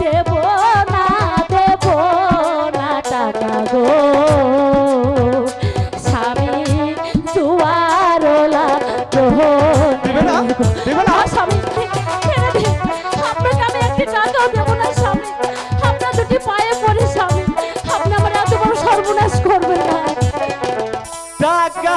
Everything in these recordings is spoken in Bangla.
দেব না দেব না টাকা গো। স্বামী দুয়ারলা দেবে না দেবে না। স্বামী আপনাকে আমি একটি টাকাও দেব না স্বামী। আপনার দুটি পায়ে পড়ে স্বামী। আপনি আমার এত বড় সর্বনাশ করবেন না। টাকা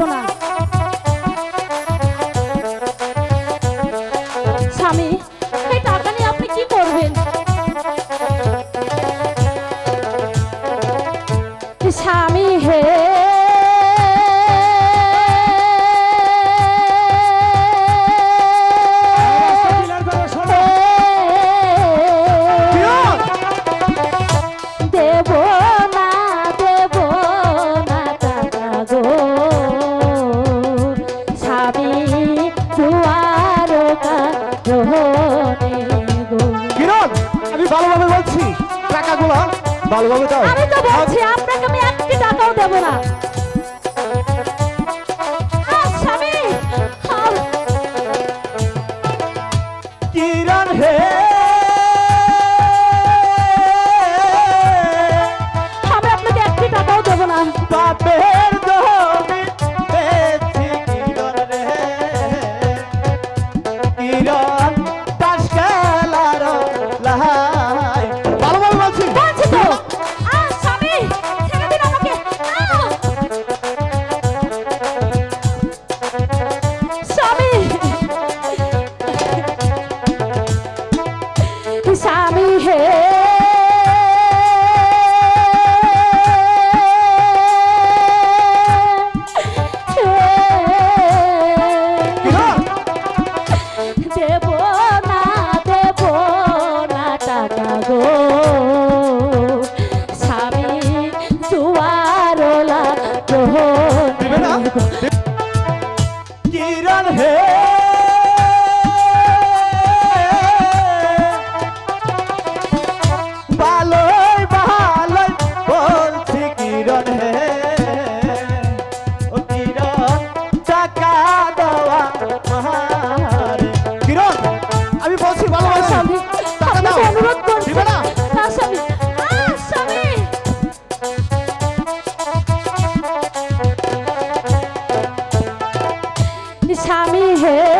Pero ভালোভাবে দাও। আমি তো বলছি আপনাকে আমি একটি টাকাও দেব না। স্বামী! কিরণ হে স্বামী হে